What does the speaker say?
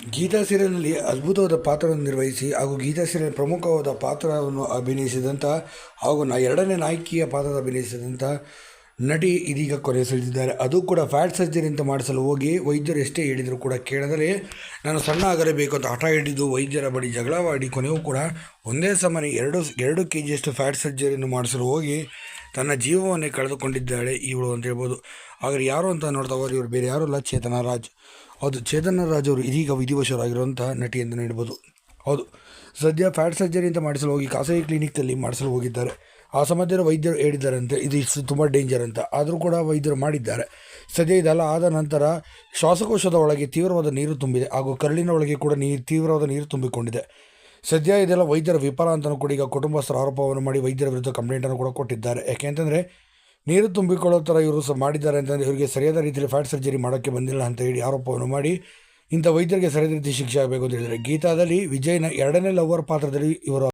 ಗೀತಾ ಸೀರಿಯಲ್ನಲ್ಲಿ ಅದ್ಭುತವಾದ ಪಾತ್ರವನ್ನು ನಿರ್ವಹಿಸಿ ಹಾಗೂ ಗೀತಾ ಸೀರಿಯಲ್ ಪ್ರಮುಖವಾದ ಪಾತ್ರವನ್ನು ಅಭಿನಯಿಸಿದಂಥ ಹಾಗೂ ನ ಎರಡನೇ ನಾಯಕಿಯ ಪಾತ್ರದ ಅಭಿನಯಿಸಿದಂಥ ನಟಿ ಇದೀಗ ಕೊನೆ ಸಲ್ಲಿಸಿದ್ದಾರೆ ಅದು ಕೂಡ ಫ್ಯಾಟ್ ಸರ್ಜರಿ ಅಂತ ಮಾಡಿಸಲು ಹೋಗಿ ವೈದ್ಯರು ಎಷ್ಟೇ ಹೇಳಿದರೂ ಕೂಡ ಕೇಳಿದರೆ ನಾನು ಸಣ್ಣ ಆಗಲೇಬೇಕು ಅಂತ ಹಠ ಹಿಡಿದು ವೈದ್ಯರ ಬಳಿ ಜಗಳವಾಡಿ ಕೊನೆಯೂ ಕೂಡ ಒಂದೇ ಸಮನೆ ಎರಡು ಎರಡು ಕೆ ಜಿಯಷ್ಟು ಫ್ಯಾಟ್ ಸರ್ಜರಿಯನ್ನು ಮಾಡಿಸಲು ಹೋಗಿ ತನ್ನ ಜೀವವನ್ನೇ ಕಳೆದುಕೊಂಡಿದ್ದಾಳೆ ಇವಳು ಅಂತ ಹೇಳ್ಬೋದು. ಆದರೆ ಯಾರು ಅಂತ ನೋಡ್ತಾ ಹೋದ್ರೆ ಇವರು ಬೇರೆ ಯಾರೂ ಅಲ್ಲ? ಚೇತನ ರಾಜ್. ಹೌದು, ಚೇತನ ರಾಜ್ ಅವರು ಇದೀಗ ವಿಧಿವಶರಾಗಿರುವಂಥ ನಟಿ ಎಂದು ಹೇಳ್ಬೋದು. ಹೌದು, ಸದ್ಯ ಫ್ಯಾಟ್ ಸರ್ಜರಿ ಅಂತ ಮಾಡಿಸಲು ಹೋಗಿ ಖಾಸಗಿ ಕ್ಲಿನಿಕ್ನಲ್ಲಿ ಮಾಡಿಸಲು ಹೋಗಿದ್ದಾರೆ. ಆ ಸಮಯದಲ್ಲಿ ವೈದ್ಯರು ಹೇಳಿದ್ದಾರಂತೆ, ಇದು ಇಷ್ಟು ತುಂಬ ಡೇಂಜರ್ ಅಂತ. ಆದರೂ ಕೂಡ ವೈದ್ಯರು ಮಾಡಿದ್ದಾರೆ. ಸದ್ಯ ಇದೆಲ್ಲ ಆದ ನಂತರ ಶ್ವಾಸಕೋಶದ ಒಳಗೆ ತೀವ್ರವಾದ ನೀರು ತುಂಬಿದೆ ಹಾಗೂ ಕರಳಿನ ಒಳಗೆ ಕೂಡ ನೀರು ತೀವ್ರವಾದ ನೀರು ತುಂಬಿಕೊಂಡಿದೆ. ಸದ್ಯ ಇದೆಲ್ಲ ವೈದ್ಯರ ವಿಫಲ ಅಂತಲೂ ಕೂಡ ಈಗ ಕುಟುಂಬಸ್ಥರ ಆರೋಪವನ್ನು ಮಾಡಿ ವೈದ್ಯರ ವಿರುದ್ಧ ಕಂಪ್ಲೇಂಟನ್ನು ಕೂಡ ಕೊಟ್ಟಿದ್ದಾರೆ. ಯಾಕೆಂತಂದರೆ ನೀರು ತುಂಬಿಕೊಳ್ಳೋ ಥರ ಇವರು ಸಹ ಮಾಡಿದ್ದಾರೆ ಅಂತಂದರೆ ಇವರಿಗೆ ಸರಿಯಾದ ರೀತಿಯಲ್ಲಿ ಫ್ಯಾಟ್ ಸರ್ಜರಿ ಮಾಡೋಕ್ಕೆ ಬಂದಿಲ್ಲ ಅಂತ ಹೇಳಿ ಆರೋಪವನ್ನು ಮಾಡಿ ಇಂಥ ವೈದ್ಯರಿಗೆ ಸರಿಯಾದ ರೀತಿ ಶಿಕ್ಷೆ ಆಗಬೇಕು ಅಂತ ಹೇಳಿದರೆ ಗೀತಾದಲ್ಲಿ ವಿಜಯ್ನ ಎರಡನೇ ಲವರ್ ಪಾತ್ರದಲ್ಲಿ ಇವರು